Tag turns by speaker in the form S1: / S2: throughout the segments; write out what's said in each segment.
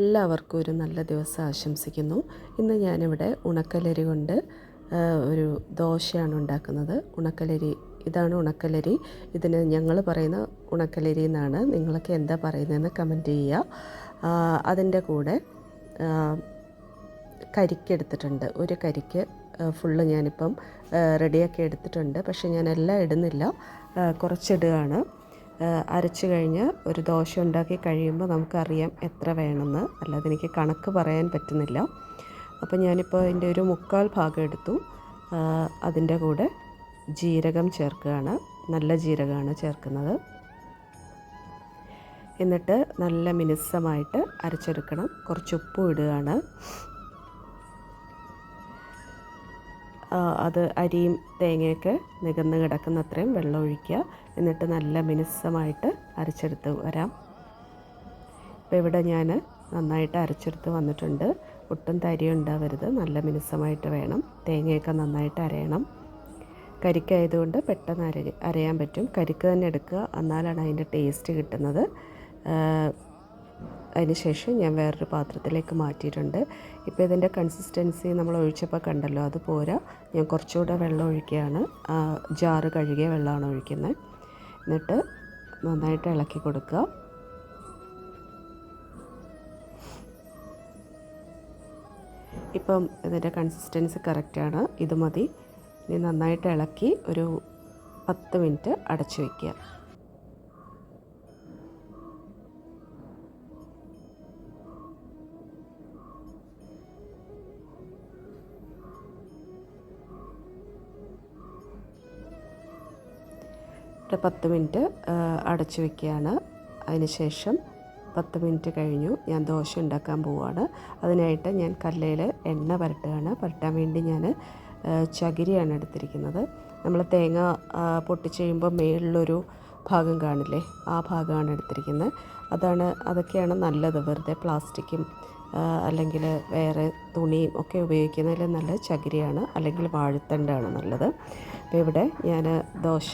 S1: എല്ലാവർക്കും ഒരു നല്ല ദിവസം ആശംസിക്കുന്നു. ഇന്ന് ഞാനിവിടെ ഉണക്കലരി കൊണ്ട് ഒരു ദോശയാണ് ഉണ്ടാക്കുന്നത്. ഉണക്കലരി ഇതാണ് ഉണക്കലരി. ഇതിന് ഞങ്ങൾ പറയുന്ന ഉണക്കലരി എന്നാണ്. നിങ്ങളൊക്കെ എന്താ പറയുന്നതെന്ന് കമന്റ് ചെയ്യുക. അതിന്റെ കൂടെ കരിക്കെടുത്തിട്ടുണ്ട് ഒരു കരിക്ക് ഫുള്ള് ഞാനിപ്പം റെഡിയാക്കി എടുത്തിട്ടുണ്ട്. പക്ഷേ ഞാൻ എല്ലാം ഇടുന്നില്ല കുറച്ചിടുകയാണ്. അരച്ച് കഴിഞ്ഞ് ഒരു ദോശ ഉണ്ടാക്കി കഴിയുമ്പോൾ നമുക്കറിയാം എത്ര വേണമെന്ന്. അല്ലാതെ എനിക്ക് കണക്ക് പറയാൻ പറ്റുന്നില്ല. അപ്പോൾ ഞാനിപ്പോൾ അതിന്റെ ഒരു മുക്കാൽ ഭാഗം എടുത്തു. അതിന്റെ കൂടെ ജീരകം ചേർക്കുകയാണ്. നല്ല ജീരകമാണ് ചേർക്കുന്നത്. എന്നിട്ട് നല്ല മിനുസമായിട്ട് അരച്ചെടുക്കണം. കുറച്ച് ഉപ്പും ഇടുകയാണ്. അത് അരിയും തേങ്ങയൊക്കെ നികന്ന് കിടക്കുന്ന അത്രയും വെള്ളം ഒഴിക്കുക. എന്നിട്ട് നല്ല മിനുസമായിട്ട് അരച്ചെടുത്ത് വരാം. ഇപ്പോൾ ഇവിടെ ഞാൻ നന്നായിട്ട് അരച്ചെടുത്ത് വന്നിട്ടുണ്ട്. ഒട്ടും തരി ഉണ്ടാവരുത്. നല്ല മിനുസമായിട്ട് വേണം. തേങ്ങയൊക്കെ നന്നായിട്ട് അരയണം. കരിക്കായതുകൊണ്ട് പെട്ടെന്ന് അര അരയാൻ പറ്റും. കരിക്ക് തന്നെ എടുക്കുക. എന്നാലാണ് അതിന്റെ ടേസ്റ്റ് കിട്ടുന്നത്. അതിനുശേഷം ഞാൻ വേറൊരു പാത്രത്തിലേക്ക് മാറ്റിയിട്ടുണ്ട്. ഇപ്പോൾ ഇതിന്റെ കൺസിസ്റ്റൻസി നമ്മൾ ഒഴിച്ചപ്പോൾ കണ്ടല്ലോ അത് പോരാ. ഞാൻ കുറച്ചുകൂടെ വെള്ളം ഒഴിക്കുകയാണ്. ജാറ് കഴുകിയ വെള്ളമാണ് ഒഴിക്കുന്നത്. എന്നിട്ട് നന്നായിട്ട് ഇളക്കി കൊടുക്കുക. ഇപ്പം ഇതിന്റെ കൺസിസ്റ്റൻസി കറക്റ്റാണ് ഇത് മതി. ഇനി നന്നായിട്ട് ഇളക്കി ഒരു പത്ത് മിനിറ്റ് അടച്ചു വയ്ക്കുക ഒരു പത്ത് മിനിറ്റ് അടച്ചു വെക്കുകയാണ്. അതിനുശേഷം പത്ത് മിനിറ്റ് കഴിഞ്ഞു. ഞാൻ ദോശ ഉണ്ടാക്കാൻ പോവുകയാണ് അതിനായിട്ട് ഞാൻ കല്ലയിൽ എണ്ണ പരട്ടുകയാണ്. പരട്ടാൻ വേണ്ടി ഞാൻ ചകിരിയാണ് എടുത്തിരിക്കുന്നത്. നമ്മൾ തേങ്ങ പൊട്ടിച്ച് കഴിയുമ്പോൾ മേളിലൊരു ഭാഗം കാണില്ലേ? ആ ഭാഗമാണ് എടുത്തിരിക്കുന്നത്. അതാണ് അതൊക്കെയാണ് നല്ലത്. വെറുതെ പ്ലാസ്റ്റിക്കും അല്ലെങ്കിൽ വേറെ തുണിയും ഒക്കെ ഉപയോഗിക്കുന്നതിൽ നല്ല ചകിരിയാണ്. അല്ലെങ്കിൽ വാഴത്തണ്ടാണ് നല്ലത്. അപ്പോൾ ഇവിടെ ഞാൻ ദോശ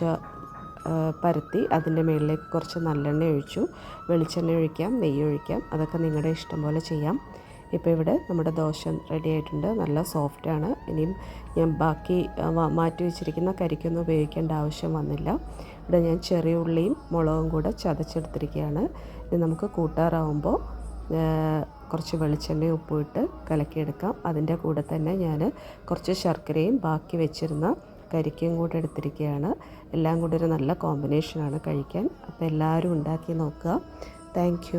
S1: പരത്തി അതിന്റെ മുകളിലേക്ക് കുറച്ച് നല്ലെണ്ണ ഒഴിച്ചു. വെളിച്ചെണ്ണ ഒഴിക്കാം നെയ്യ് ഒഴിക്കാം. അതൊക്കെ നിങ്ങളുടെ ഇഷ്ടം പോലെ ചെയ്യാം. ഇപ്പോൾ ഇവിടെ നമ്മുടെ ദോശ റെഡി ആയിട്ടുണ്ട്. നല്ല സോഫ്റ്റാണ് ഇനിയും ഞാൻ ബാക്കി മാറ്റി വെച്ചിരിക്കുന്ന കരിക്കൊന്നും ഉപയോഗിക്കേണ്ട ആവശ്യം വന്നില്ല. ഇവിടെ ഞാൻ ചെറിയ ഉള്ളിയും മുളകും കൂടെ ചതച്ചെടുത്തിരിക്കുകയാണ്. ഇനി നമുക്ക് കൂട്ടാറാവുമ്പോൾ കുറച്ച് വെളിച്ചെണ്ണയും ഉപ്പും ഇട്ട് കലക്കിയെടുക്കാം. അതിന്റെ കൂടെ തന്നെ ഞാൻ കുറച്ച് ശർക്കരയും ബാക്കി വെച്ചിരുന്ന കരിക്കും കൂടെ എടുത്തിരിക്കുകയാണ്. എല്ലാം കൂടി ഒരു നല്ല കോമ്പിനേഷനാണ് കഴിക്കാൻ. അപ്പോൾ എല്ലാവരും ഉണ്ടാക്കി നോക്കുക. താങ്ക്